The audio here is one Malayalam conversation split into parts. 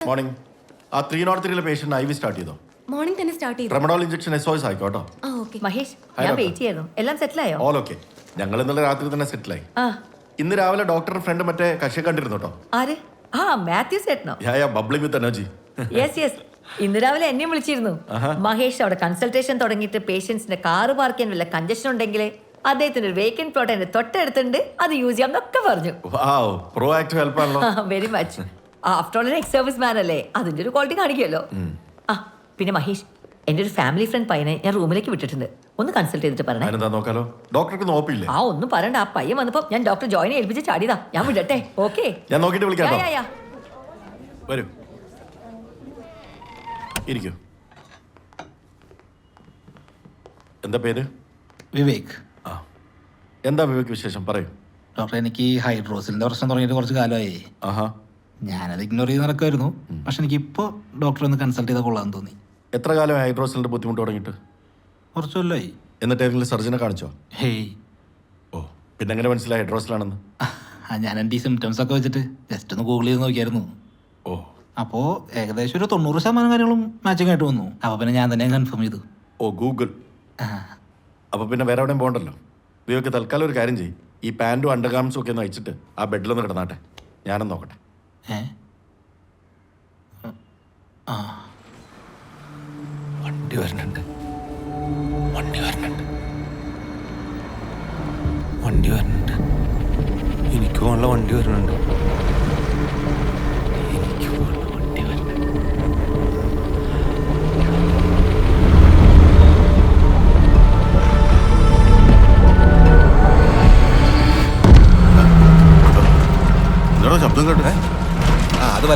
മോർണിംഗ് ആ ത്രീ നോട്ട് ത്രീയിലെ പേഷ്യന്റ് ഐ വി സ്റ്റാർട്ട് ചെയ്തോ? മോർണിംഗ് തന്നെ സ്റ്റാർട്ട് ചെയ്തു. ട്രമഡോൾ ഇഞ്ചക്ഷൻ എസ് ഓ ആയിക്കോട്ടോ. ആ ഓക്കെ മഹേഷ് Hi, ഞാൻ doctor. വെയിറ്റ് എല്ലാം സെറ്റിലായോ ഓൾ ഓക്കെ ഞങ്ങൾ ഇന്നലെ രാത്രി തന്നെ സെറ്റിലായി ആ. ഇന്ന് രാവിലെ ഡോക്ടർ ഫ്രണ്ട് മറ്റേ കക്ഷി കണ്ടിരുന്നു കേട്ടോ. ആര്? ആ മാത്യു ചേട്ടനോ? Yeah yeah bubbling with energy yes yes ഇന്ന് രാവിലെ എന്നെ വിളിച്ചിരുന്നു. മഹേഷ് അവിടെ കൺസൾട്ടേഷൻ തുടങ്ങിയിട്ട് പേഷ്യൻസിന്റെ കാറ് പാർക്ക് ചെയ്യാൻ വല്ല കഞ്ചഷൻ ഉണ്ടെങ്കിൽ അദ്ദേഹത്തിന് ഒരു വേക്കൻ പ്ലോട്ട് എന്റെ തൊട്ടടുത്തുണ്ട്. അത് യൂസ് ചെയ്യാം എന്നൊക്കെ പറഞ്ഞു. വാവ് പ്രോ ആക്റ്റീവ് ഹെൽപ്പ് ആണല്ലോ. Very much after all ex service man അല്ലേ? അതിന്റെ ഒരു ക്വാളിറ്റി കാണിക്കുമല്ലോ. ആ പിന്നെ മഹേഷ് എന്റെ ഒരു ഫാമിലി ഫ്രണ്ട് പയ്യനെ ഞാൻ റൂമിലേക്ക് വിട്ടിട്ടുണ്ട്. ഒന്ന് കൺസൾട്ട് ചെയ്തിട്ട് പറഞ്ഞേ നോക്കാലോ? ഡോക്ടർക്ക് നോപ്പില്ലേ ആ ഒന്നും പറയണ്ട. ആ പയ്യൻ വന്നപ്പോ ഞാൻ ഡോക്ടർ ജോയിനെ ഏൽപ്പിച്ച് ചാടിയതാ. ഞാൻ വിടട്ടെ. ഓക്കെ ഞാൻ നോക്കിയിട്ട് വിളിക്കാം. വരൂ. ഇരിക്കൂ. എന്താ പേര്? വിവേക്. ആ. എന്താ വിവേക് വിശേഷം? പറയൂ. ഡോക്ടർ എനിക്ക് ഹൈഡ്രോസിലിന്റെ പ്രശ്നം തുടങ്ങിയിട്ട് കുറച്ച് കാലമായി. ആഹാ. ഞാനത് ഇഗ്നോർ ചെയ്ത് നടക്കുമായിരുന്നു പക്ഷെ എനിക്ക് ഇപ്പോൾ ഡോക്ടറെ ഒന്ന് കൺസൾട്ട് ചെയ്താൽ കൊള്ളാമെന്ന് തോന്നി. എത്ര കാലം ഹൈഡ്രോസിലിന്റെ ബുദ്ധിമുട്ട് തുടങ്ങിയിട്ട്? കുറച്ച് കൊല്ലമായി എന്നിട്ട് ഏതെങ്കിലും സർജനെ കാണിച്ചോ? ഹേയ്. ഓ പിന്നെ എങ്ങനെ മനസ്സിലായി ഹൈഡ്രോസിലാണെന്ന് ആ ഞാൻ എന്റെ ഈ സിംറ്റംസ് ഒക്കെ വെച്ചിട്ട് ജസ്റ്റ് ഒന്ന് ഗൂഗിൾ ചെയ്ത് നോക്കിയായിരുന്നു. ഓ. അപ്പോൾ ഏകദേശം ഒരു തൊണ്ണൂറ് ശതമാനം കാര്യങ്ങളും മാച്ചിങ് ആയിട്ട് വന്നു. അപ്പോൾ പിന്നെ ഞാൻ തന്നെ കൺഫേം ചെയ്തു. ഓ ഗൂഗിൾ അപ്പോൾ പിന്നെ വേറെ എവിടെയും പോകണ്ടല്ലോ? ഇവയൊക്കെ തൽക്കാലം ഒരു കാര്യം ചെയ്യും. ഈ പാന്റും അണ്ടർഗാർമെൻസും ഒക്കെ ഒന്ന് അയച്ചിട്ട് ആ ബെഡിലൊന്ന് കിടന്നാട്ടെ. ഞാനൊന്ന് നോക്കട്ടെ. ഏ? വണ്ടി വരുന്നുണ്ട് വണ്ടി വരുന്നുണ്ട് വണ്ടി വരുന്നുണ്ട് എനിക്ക് പോകാനുള്ള വണ്ടി വരുന്നുണ്ട്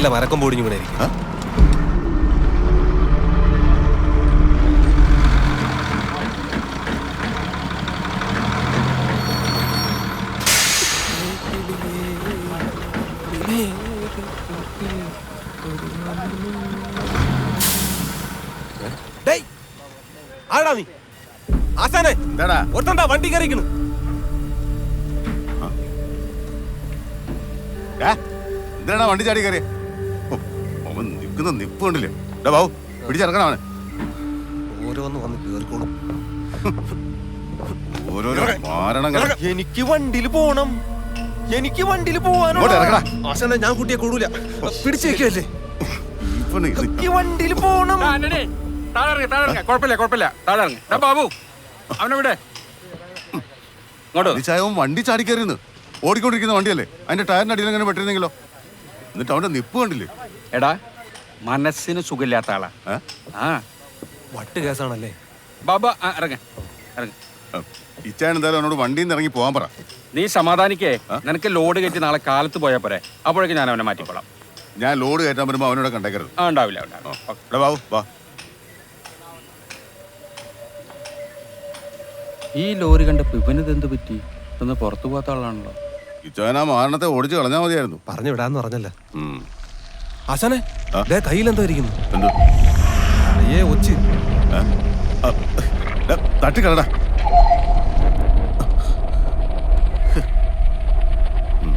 വല്ല മരക്കം പൊടിഞ്ഞു വീണായിരിക്കും. ഡേയ്, ആടാ നീ. ആശാനെ എന്താടാ? ഒത്തണ്ടാ വണ്ടി കയറിക്കണ് ഏ? എന്തിനാടാ വണ്ടി ചാടി അവൻ നിൽക്കുന്ന നിപ്പ് കണ്ടില്ലേ? ഡാ ബാബു പിടിച്ചിറക്കണം അവനെ. ഓരോന്ന് വന്ന് കേറിക്കോളും. ഓരോരോ മാരണം എനിക്ക് വണ്ടിയിൽ പോണം. എനിക്ക് വണ്ടിയിൽ പോവാനോ ആശാനെ ഞാൻ കുട്ടിയെ കൂടൂല. പിടിച്ചു വെക്കല്ലേ എനിക്ക് വണ്ടിയിൽ പോണം. ആ, ആന്റണി, താഴെ താഴെ കുഴപ്പമില്ല കുഴപ്പമില്ല. താഴെ ബാബു അവനെ വിടെ ഇങ്ങോട്ട് വണ്ടി ചാടി കയറിയെന്ന് ഓടിക്കൊണ്ടിരിക്കുന്ന വണ്ടിയല്ലേ? അതിന്റെ ടയറിന്റെ അടിയിൽ അങ്ങനെ പെട്ടിരുന്നെങ്കിലോ? എന്നിട്ട് അവന്റെ നിപ്പ് കണ്ടില്ലേ? എടാ മനസ്സിന് സുഖമില്ലാത്ത ആളാ. ആ? വട്ട് കേസാണല്ലേ? ബാബ ഇറങ്ങോട് ഇറങ്ങ് ഇറങ്ങ്. ഇച്ചാൻ എന്തായാലും അവനോട് വണ്ടിയിൽ നിന്ന് ഇറങ്ങി പോവാൻ പറ. നീ സമാധാനിക്കേ. നിനക്ക് ലോഡ് കയറ്റി നാളെ കാലത്ത് പോയാൽ പോരെ. അപ്പോഴേക്കും ഞാൻ അവനെ മാറ്റിക്കോളാം. ഞാൻ ലോഡ് കയറ്റാൻ വരുമ്പോ അവനോട് കണ്ടേക്കരുത്. ആ ഉണ്ടാവില്ല. ബാബു വാ. ഈ ലോറി കണ്ടപ്പോ ഇവനിത് എന്ത് പറ്റി? ഇതൊന്ന് പുറത്തു പോകാത്ത ആളാണല്ലോ. ഇച്ചാൻ ആ മാരണത്തെ ഓടിച്ചു കളഞ്ഞാൽ മതിയായിരുന്നു. പറഞ്ഞു വിടാന്ന് പറഞ്ഞല്ലേ. ആശാനെ ദേ കയ്യിൽ എന്തോ? ഇരിക്കുന്നു എന്തോ ഏ? ഒച്ച് തട്ടിക്കളടാ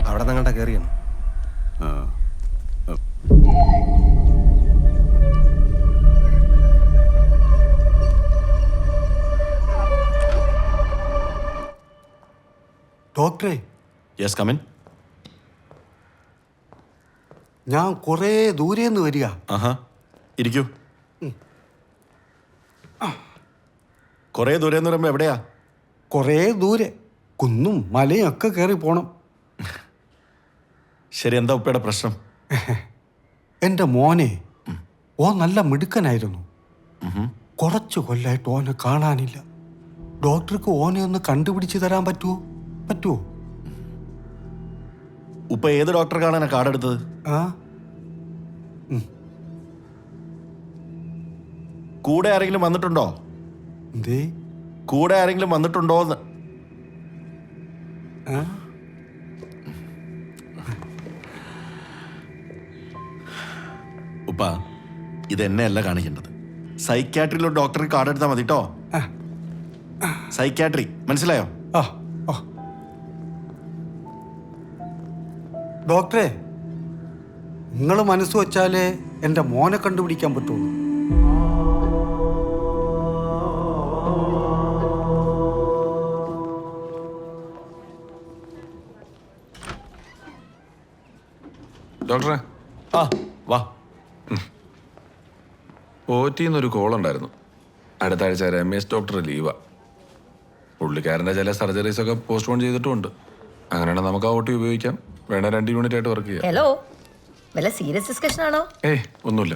അവിടെ നിങ്ങളുടെ കയറിയാണ്. ഡോക്ടറെ. യെസ് കമിൻ ഞാൻ കുറേ ദൂരെ നിന്ന് വരിക. ആഹാ ഇരിക്കൂ. കുറേ ദൂരെ എന്ന് പറയുമ്പോൾ എവിടെയാ? കുറേ ദൂരെ. കുന്നും മലയും ഒക്കെ കയറി പോണം. ശരി എന്താ ഉപ്പയുടെ പ്രശ്നം? എന്റെ മോനെ ഓ നല്ല മിടുക്കനായിരുന്നു. കുറച്ച് കൊല്ലായിട്ട് ഓനെ കാണാനില്ല. ഡോക്ടർക്ക് ഓനെ ഒന്ന് കണ്ടുപിടിച്ച് തരാൻ പറ്റുമോ പറ്റുമോ ഉപ്പ ഏത് ഡോക്ടറെ കാണാനാ കാർഡ് എടുത്തത് ആ. കൂടെ ആരെങ്കിലും വന്നിട്ടുണ്ടോ? എന്തേ? കൂടെ ആരെങ്കിലും വന്നിട്ടുണ്ടോ എന്ന്? ഉപ്പ ഇത് എന്നെയല്ല കാണിക്കേണ്ടത്. സൈക്യാട്രിയിലൊരു ഡോക്ടറെ കാർഡ് എടുത്താൽ മതി കേട്ടോ സൈക്യാട്രി മനസ്സിലായോ? ഡോക്ടറെ നിങ്ങൾ മനസ്സ് വച്ചാലേ എന്റെ മോനെ കണ്ടുപിടിക്കാൻ പറ്റുള്ളൂ. ഡോക്ടറെ. ആ വാ. ഒ ടിന്നൊരു കോൾ ഉണ്ടായിരുന്നു അടുത്ത ആഴ്ച രമേശ് ഡോക്ടർ ലീവാ. പുള്ളിക്കാരന്റെ ചില സർജറീസ് ഒക്കെ പോസ്റ്റ്പോൺ ചെയ്തിട്ടുമുണ്ട്. അങ്ങനെയാണെങ്കിൽ നമുക്ക് ആ ഒ ടി ഉപയോഗിക്കാം. വേണ്ട രണ്ട് യൂണിറ്റ് ആയിട്ട് വർക്ക് ചെയ്യാം. ഹലോ വല്ല സീരിയസ് ഡിസ്കഷൻ ആണോ ഏയ് ഒന്നുമില്ല.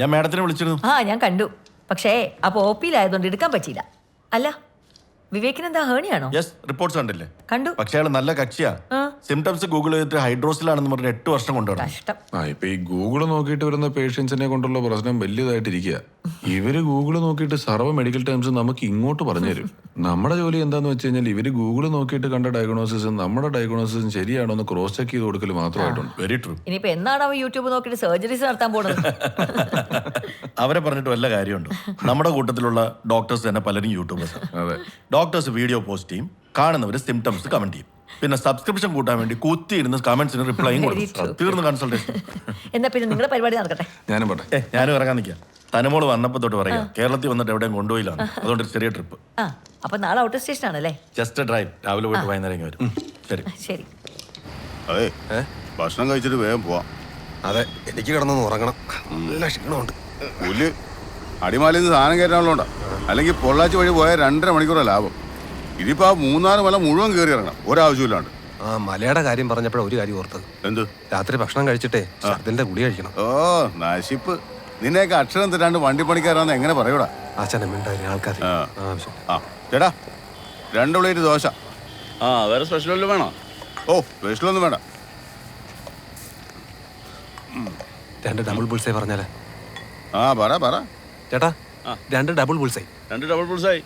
ഞാൻ മാഡത്തിനെ വിളിച്ചിരുന്നു. ആ ഞാൻ കണ്ടു. പക്ഷേ അപ്പൊ ഒ പിയിലായതുകൊണ്ട് എടുക്കാൻ പറ്റിയില്ല. അല്ല വിവേകിന് എന്താ ഹേണിയാണോ? യെസ് റിപ്പോർട്ട്സ് കണ്ടില്ലേ? കണ്ടു. പക്ഷേ അയാൾ നല്ല കക്ഷിയാ. സിംപ്റ്റംസ് സിംറ്റംസ് ഗൂഗിൾ ചെയ്തിട്ട് ഹൈഡ്രോസിലാണെന്ന് പറഞ്ഞ് എട്ട് വർഷം കൊണ്ടുവരണം. ആ ഇപ്പൊ ഈ ഗൂഗിൾ നോക്കിയിട്ട് വരുന്ന പേഷ്യൻസിനെ കൊണ്ടുള്ള പ്രശ്നം വലിയതായിട്ടിരിക്കുക ഇവർ ഗൂഗിൾ നോക്കിയിട്ട് സർവ മെഡിക്കൽ ടേംസ് നമുക്ക് ഇങ്ങോട്ട് പറഞ്ഞു തരും. നമ്മുടെ ജോലി എന്താന്ന് വെച്ച് കഴിഞ്ഞാൽ ഇവർ ഗൂഗിൾ നോക്കിയിട്ട് കണ്ട ഡയഗ്നോസിസും നമ്മുടെ ഡയഗ്നോസിസും ശരിയാണോ എന്ന് ക്രോസ് ചെക്ക് ചെയ്ത് കൊടുക്കൽ മാത്രമായിട്ടുണ്ട്. വെരി ട്രൂ ഇനിയിപ്പോ എന്നാണ് അവൻ യൂട്യൂബ് നോക്കിയിട്ട് സർജറീസ് നടത്താൻ പോകുന്നത് അവരെ പറഞ്ഞിട്ട് വല്ല കാര്യമുണ്ടോ? നമ്മുടെ കൂട്ടത്തിലുള്ള ഡോക്ടേഴ്സ് തന്നെ പലരും യൂട്യൂബേഴ്സ് അതെ. ഡോക്ടേഴ്സ് വീഡിയോ പോസ്റ്റ് ചെയ്യും. കാണുന്നവർ സിംറ്റംസ് കമന്റ് ചെയ്യും. പിന്നെ സബ്സ്ക്രിപ്ഷൻ കൂട്ടാൻ വേണ്ടി കുത്തി ഇരുന്ന് കമന്റ്സിന് റിപ്ലൈയും കൊടുക്കും. തീർന്ന് കൺസൾട്ടേഷൻ എന്നാ പിന്നെ നിങ്ങളുടെ പരിപാടി നടക്കട്ടെ? ഞാനും പോട്ടെ. ഏ ഞാനും ഇറങ്ങാൻ നിൽക്കാം. തനമോൾ വന്നപ്പോ തൊട്ട് പറയാ കേരളത്തിൽ വന്നിട്ട് എവിടെയും കൊണ്ടുപോയില്ലാണ് അതുകൊണ്ട് ഒരു ചെറിയ ട്രിപ്പ് ആ അപ്പൊ നാളെ ഔട്ടർ സ്റ്റേഷൻ ആണല്ലേ? ജസ്റ്റ് ഡ്രൈവ് രാവിലെ പോയിട്ട് വൈകുന്നേരം വരും. ശരി. ശരി. അതെ ഭക്ഷണം കഴിച്ചിട്ട് വേഗം പോവാം. അതെ എനിക്ക് കിടന്നൊന്ന് ഉറങ്ങണം. നല്ല ക്ഷീണമുണ്ട്. പുല്ല് അടിമാലിന്ന് നിന്ന് സാധനം കയറ്റാനുള്ളതുകൊണ്ടാണ് അല്ലെങ്കിൽ പൊള്ളാച്ചി വഴി പോയാൽ രണ്ടര മണിക്കൂറാണ് ലാഭം. ഇതിപ്പോ ആ മൂന്നാൽ മല മുഴുവൻ കയറി ഇറങ്ങണം. ഒരാവശ്യമില്ലാണ്ട്. ആ മലയുടെ കാര്യം പറഞ്ഞപ്പോഴാണ് ഒരു കാര്യം ഓർത്തത്. എന്ത്? രാത്രി ഭക്ഷണം കഴിച്ചിട്ടേ ഛർദിന്റെ ഗുളി കഴിക്കണം. ഓ നശിപ്പ്. നിന്നെയൊക്കെ അക്ഷരം തരാണ്ട് വണ്ടി പണിക്കാരാന്ന് എങ്ങനെ പറയൂടാ? അച്ഛനെ മിണ്ടായിരുന്നു ആൾക്കാർ ആ. ആവശ്യം ആ ചേട്ടാ രണ്ട് പ്ലേറ്റ് ദോശ. ആ വേറെ സ്പെഷ്യൽ ഒന്നും വേണോ? ഓ സ്പെഷ്യൽ ഒന്നും വേണ്ട. രണ്ട് ഡബിൾ ബുൾസൈ പറഞ്ഞാലേ? ആ പറ പറ. ചേട്ടാ രണ്ട് ഡബിൾ ബുൾസൈ രണ്ട് ഡബിൾ പുൾസായി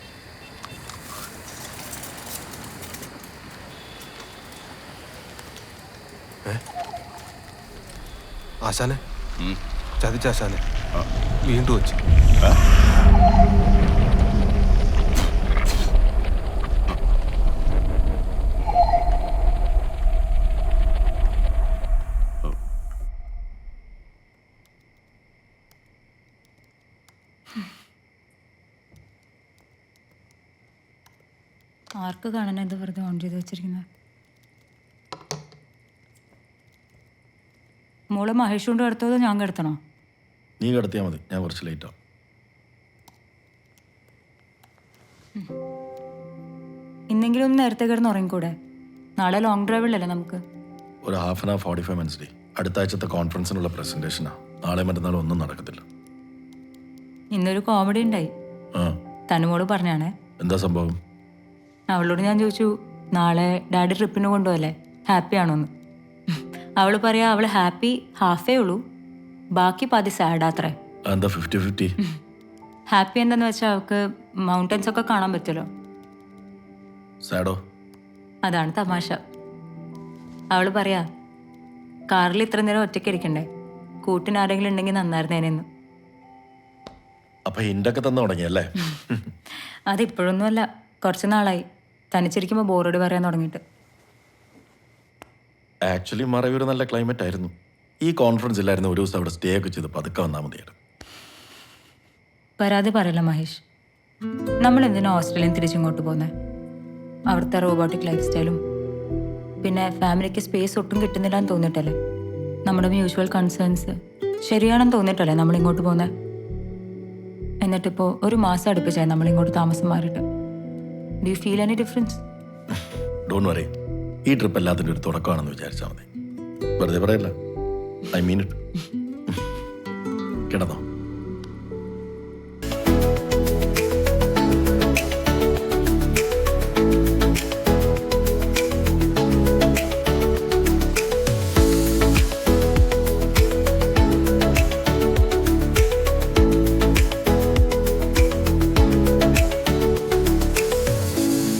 ആശാനെ. ചതിച്ച ആശാനെ. വീണ്ടും വെച്ച് ആർക്ക് കാണാനാ ഇത് വെറുതെ ഓൺ ചെയ്ത് വെച്ചിരിക്കുന്നത്? മോൾ മഹേഷ് കൊണ്ട് കിടത്തോ ഞാൻ കിടത്തണോ? നീ കിടത്തിയാൽ മതി. ഞാൻ കുറച്ച് ലേറ്റാ ഇന്നെങ്കിലും ഒന്ന് നേരത്തെ കിടന്ന് ഉറങ്ങിക്കൂടെ? നാളെ ലോങ് ഡ്രൈവിലല്ലേ നമുക്ക്? ഒരു half an hour forty five minutes day. അടുത്ത ആഴ്ചത്തെ കോൺഫറൻസിനുള്ള പ്രസന്റേഷനാ നാളെ മറ്റന്നാളും ഒന്നും നടക്കത്തില്ല. ഇന്നൊരു കോമഡി ഉണ്ടായി. ആ. തനുമോൾ പറഞ്ഞാണേ. എന്താ സംഭവം? അവളോട് ഞാൻ ചോദിച്ചു നാളെ ഡാഡി ട്രിപ്പിന് കൊണ്ടുപോകല്ലേ ഹാപ്പി ആണോന്ന്. അവൾ പറയാ അവൾ ഹാപ്പി ഹാഫേ ഉള്ളൂ. ബാക്കി പാതി സാഡാത്രേ എന്താ ഫിഫ്റ്റി ഫിഫ്റ്റി ഹാപ്പി എന്താന്ന് വെച്ചാൽ അവൾക്ക് മൗണ്ടൻസ് ഒക്കെ കാണാൻ പറ്റുമല്ലോ. സാഡോ? അതാണ് തമാശ. അവൾ പറയാ കാറിൽ ഇത്ര നേരം ഒറ്റയ്ക്ക് ഇരിക്കണ്ടേ? കൂട്ടിന് ആരെങ്കിലും ഉണ്ടെങ്കിൽ നന്നായിരുന്നേനെന്ന്. അപ്പൊ ഇൻഡൊക്കെ തന്നു തുടങ്ങിയല്ലേ? അതിപ്പോഴൊന്നുമല്ല കുറച്ച് നാളായി. തനിച്ചിരിക്കുമ്പോൾ ബോറോട് പറയാൻ തുടങ്ങിയിട്ട്. ആക്ച്വലി മറയൂർ നല്ല ക്ലൈമറ്റ് ആയിരുന്നു. ഈ കോൺഫറൻസ് ഇല്ലായിരുന്നു ഒരു ദിവസം അവിടെ സ്റ്റേ ഒക്കെ ചെയ്ത് പതുക്കെ വന്നാൽ മതിയായിരുന്നു. പരാതി പറയല്ല മഹേഷ്? നമ്മൾ എന്തിനാ ഓസ്ട്രേലിയൻ തിരിച്ചിങ്ങോട്ട് പോകുന്നത് അവിടുത്തെ റോബോട്ടിക് ലൈഫ് സ്റ്റൈലും പിന്നെ ഫാമിലിക്ക് സ്പേസ് ഒട്ടും കിട്ടുന്നില്ല എന്ന് തോന്നിയിട്ടല്ലേ? നമ്മുടെ മ്യൂച്വൽ കൺസേൺസ് ശരിയാണെന്ന് തോന്നിയിട്ടല്ലേ നമ്മൾ ഇങ്ങോട്ട് പോകുന്നത് എന്നിട്ടിപ്പോൾ ഒരു മാസം അടുപ്പിച്ചായി നമ്മൾ ഇങ്ങോട്ട് താമസം മാറിയിട്ട്. Do you feel any difference don't worry ഈ ട്രിപ്പ് എല്ലാത്തിന്റെ ഒരു തുടക്കമാണെന്ന് വിചാരിച്ചാൽ മതി. വെറുതെ പറയല്ല. ഐ മീൻ ഇറ്റ് കിടന്നോ?